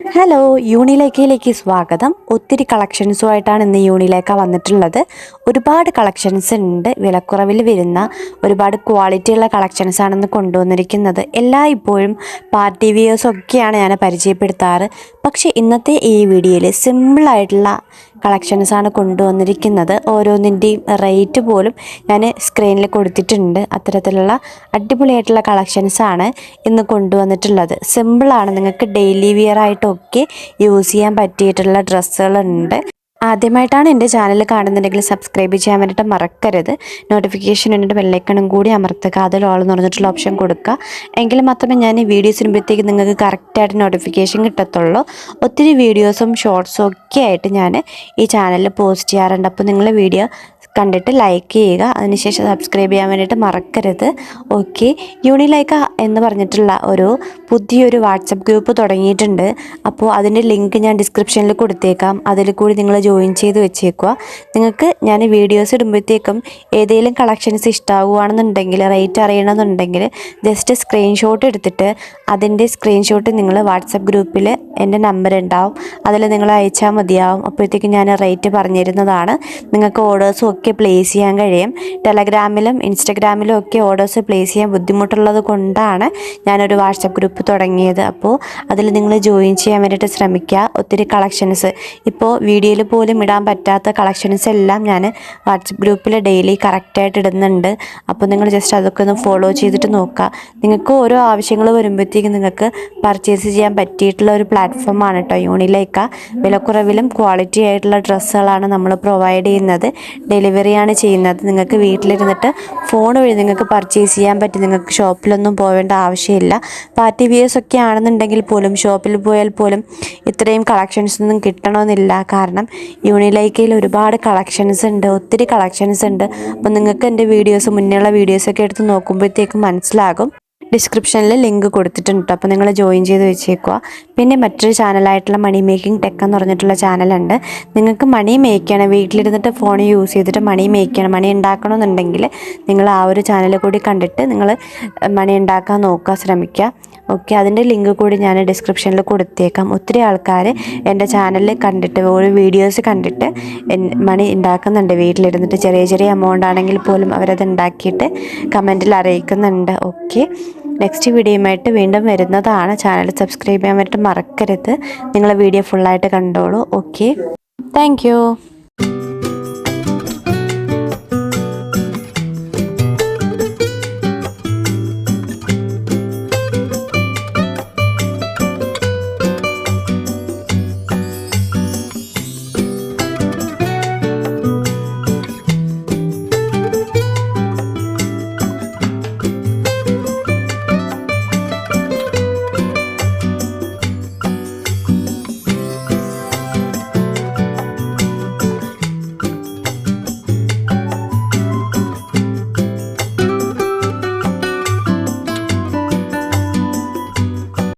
Hello യൂണിലേക്കയിലേക്ക് സ്വാഗതം. ഒത്തിരി കളക്ഷൻസുമായിട്ടാണ് ഇന്ന് യൂണിലേക്ക വന്നിട്ടുള്ളത്. ഒരുപാട് കളക്ഷൻസ് ഉണ്ട്. വിലക്കുറവിൽ വരുന്ന ഒരുപാട് ക്വാളിറ്റി ഉള്ള കളക്ഷൻസ് ആണെന്ന് കൊണ്ടുവന്നിരിക്കുന്നത്. എല്ലാ ഇപ്പോഴും പാർട്ടി വിയേഴ്സൊക്കെയാണ് ഞാൻ പരിചയപ്പെടുത്താറ്. പക്ഷേ ഇന്നത്തെ ഈ വീഡിയോയിൽ സിമ്പിളായിട്ടുള്ള കളക്ഷൻസ് ആണ് കൊണ്ടുവന്നിരിക്കുന്നത്. ഓരോന്നിന്റെയും റേറ്റ് പോലും ഞാൻ സ്ക്രീനിൽ കൊടുത്തിട്ടുണ്ട്. അത്തരത്തിലുള്ള അടിപൊളിയായിട്ടുള്ള ആണ് ഇന്ന് കൊണ്ടുവന്നിട്ടുള്ളത്. സിമ്പിളാണ് നിങ്ങൾക്ക് ഡെയിലി വിയർ ആയിട്ടൊക്കെ യൂസ് ചെയ്യാൻ പറ്റിയിട്ടുള്ള ഡ്രസ്സുകളുണ്ട്. ആദ്യമായിട്ടാണ് എന്റെ ചാനൽ കാണുന്നുണ്ടെങ്കിൽ സബ്സ്ക്രൈബ് ചെയ്യാൻ വേണ്ടിയിട്ട് മറക്കരുത്. നോട്ടിഫിക്കേഷൻ എന്നിട്ട് ബെല്ലൈക്കണും കൂടി അമർത്തുക. അതിൽ ഓൾ എന്ന് പറഞ്ഞിട്ടുള്ള ഓപ്ഷൻ കൊടുക്കുക. എങ്കിൽ മാത്രമേ ഞാൻ ഈ വീഡിയോസ് ഇടുമ്പോഴത്തേക്ക് നിങ്ങൾക്ക് കറക്റ്റായിട്ട് നോട്ടിഫിക്കേഷൻ കിട്ടത്തുള്ളൂ. ഒത്തിരി വീഡിയോസും ഷോർട്സും ഒക്കെ ആയിട്ട് ഞാൻ ഈ ചാനലിൽ പോസ്റ്റ് ചെയ്യാറുണ്ട്. അപ്പോൾ നിങ്ങൾ വീഡിയോ കണ്ടിട്ട് ലൈക്ക് ചെയ്യുക. അതിനുശേഷം സബ്സ്ക്രൈബ് ചെയ്യാൻ വേണ്ടിയിട്ട് മറക്കരുത്. ഓക്കെ യൂണിലൈക്ക എന്ന് പറഞ്ഞിട്ടുള്ള ഒരു പുതിയൊരു വാട്സപ്പ് ഗ്രൂപ്പ് തുടങ്ങിയിട്ടുണ്ട്. അപ്പോൾ അതിന്റെ ലിങ്ക് ഞാൻ ഡിസ്ക്രിപ്ഷനിൽ കൊടുത്തേക്കാം. അതിൽ കൂടി നിങ്ങൾ ജോയിൻ ചെയ്ത് വെച്ചേക്കുക. നിങ്ങൾക്ക് ഞാൻ വീഡിയോസ് ഇടുമ്പോഴത്തേക്കും ഏതെങ്കിലും കളക്ഷൻസ് ഇഷ്ടമാവുകയാണെന്നുണ്ടെങ്കിൽ റേറ്റ് അറിയണമെന്നുണ്ടെങ്കിൽ ജസ്റ്റ് സ്ക്രീൻഷോട്ട് എടുത്തിട്ട് അതിന്റെ സ്ക്രീൻഷോട്ട് നിങ്ങൾ വാട്സപ്പ് ഗ്രൂപ്പിൽ എന്റെ നമ്പർ ഉണ്ടാവും. അതിൽ നിങ്ങൾ അയച്ചാൽ മതിയാവും. അപ്പോഴത്തേക്കും ഞാൻ റേറ്റ് പറഞ്ഞിരുന്നതാണ്. നിങ്ങൾക്ക് ഓർഡേഴ്സും ഒക്കെ പ്ലേസ് ചെയ്യാൻ കഴിയും. ടെലഗ്രാമിലും ഇൻസ്റ്റഗ്രാമിലും ഒക്കെ ഓർഡേഴ്സ് പ്ലേസ് ചെയ്യാൻ ബുദ്ധിമുട്ടുള്ളത് കൊണ്ടാണ് ഞാനൊരു വാട്സപ്പ് ഗ്രൂപ്പ് തുടങ്ങിയത്. അപ്പോൾ അതിൽ നിങ്ങൾ ജോയിൻ ചെയ്യാൻ വേണ്ടിയിട്ട് ശ്രമിക്കുക. ഒത്തിരി കളക്ഷൻസ് ഇപ്പോൾ വീഡിയോയിൽ പോലും ഇടാൻ പറ്റാത്ത കളക്ഷൻസ് എല്ലാം ഞാൻ വാട്സപ്പ് ഗ്രൂപ്പിൽ ഡെയിലി കറക്റ്റായിട്ട് ഇടുന്നുണ്ട്. അപ്പോൾ നിങ്ങൾ ജസ്റ്റ് അതൊക്കെ ഒന്ന് ഫോളോ ചെയ്തിട്ട് നോക്കുക. നിങ്ങൾക്ക് ഓരോ ആവശ്യങ്ങൾ വരുമ്പോഴത്തേക്കും നിങ്ങൾക്ക് പർച്ചേസ് ചെയ്യാൻ പറ്റിയിട്ടുള്ള ഒരു പ്ലാറ്റ്ഫോമാണ് കേട്ടോ യൂണിലേക്ക വിലക്കുറവിലും ക്വാളിറ്റി ആയിട്ടുള്ള ഡ്രസ്സുകളാണ് നമ്മൾ പ്രൊവൈഡ് ചെയ്യുന്നത്. ഡെലിവറിയാണ് ചെയ്യുന്നത്. നിങ്ങൾക്ക് വീട്ടിലിരുന്നിട്ട് ഫോൺ വഴി നിങ്ങൾക്ക് പർച്ചേസ് ചെയ്യാൻ പറ്റും. നിങ്ങൾക്ക് ഷോപ്പിലൊന്നും പോവേണ്ട ആവശ്യമില്ല. പാർട്ടി വിയേഴ്സ് ഒക്കെ ആണെന്നുണ്ടെങ്കിൽ പോലും ഷോപ്പിൽ പോയാൽ പോലും ഇത്രയും കളക്ഷൻസ് ഒന്നും കിട്ടണമെന്നില്ല. കാരണം യൂണിലൈക്കയിൽ ഒരുപാട് കളക്ഷൻസ് ഉണ്ട്. ഒത്തിരി കളക്ഷൻസ് ഉണ്ട്. അപ്പോൾ നിങ്ങൾക്ക് എന്റെ വീഡിയോസ് മുന്നേയുള്ള വീഡിയോസൊക്കെ എടുത്ത് നോക്കുമ്പോഴത്തേക്കും മനസ്സിലാകും. ഡിസ്ക്രിപ്ഷനിൽ ലിങ്ക് കൊടുത്തിട്ടുണ്ട്. അപ്പോൾ നിങ്ങൾ ജോയിൻ ചെയ്ത് വെച്ചേക്കുക. പിന്നെ മറ്റൊരു ചാനലായിട്ടുള്ള മണി മേക്കിംഗ് ടെക് എന്ന് പറഞ്ഞിട്ടുള്ള ചാനലുണ്ട് നിങ്ങൾക്ക് മണി മേക്ക് ചെയ്യണം. വീട്ടിലിരുന്നിട്ട് ഫോൺ യൂസ് ചെയ്തിട്ട് മണി മേക്ക് ചെയ്യണം. മണി ഉണ്ടാക്കണമെന്നുണ്ടെങ്കിൽ നിങ്ങൾ ആ ഒരു ചാനൽ കൂടി കണ്ടിട്ട് നിങ്ങൾ മണി ഉണ്ടാക്കാൻ നോക്കുക ശ്രമിക്കുക. ഓക്കെ അതിന്റെ ലിങ്ക് കൂടി ഞാൻ ഡിസ്ക്രിപ്ഷനിൽ കൊടുത്തേക്കാം. ഒത്തിരി ആൾക്കാർ എന്റെ ചാനലിൽ കണ്ടിട്ട് ഓരോ വീഡിയോസ് കണ്ടിട്ട് മണി ഉണ്ടാക്കുന്നുണ്ട് വീട്ടിലിരുന്നിട്ട്. ചെറിയ ചെറിയ എമൗണ്ട് ആണെങ്കിൽ പോലും അവരത് ഉണ്ടാക്കിയിട്ട് കമന്റിൽ അറിയിക്കുന്നുണ്ട്. ഓക്കെ നെക്സ്റ്റ് വീഡിയോയുമായിട്ട് വീണ്ടും വരുന്നതാണ്. ചാനൽ സബ്സ്ക്രൈബ് ചെയ്യാൻ വേണ്ടിയിട്ട് മറക്കരുത്. നിങ്ങൾ വീഡിയോ ഫുള്ളായിട്ട് കണ്ടോളൂ. Okay thank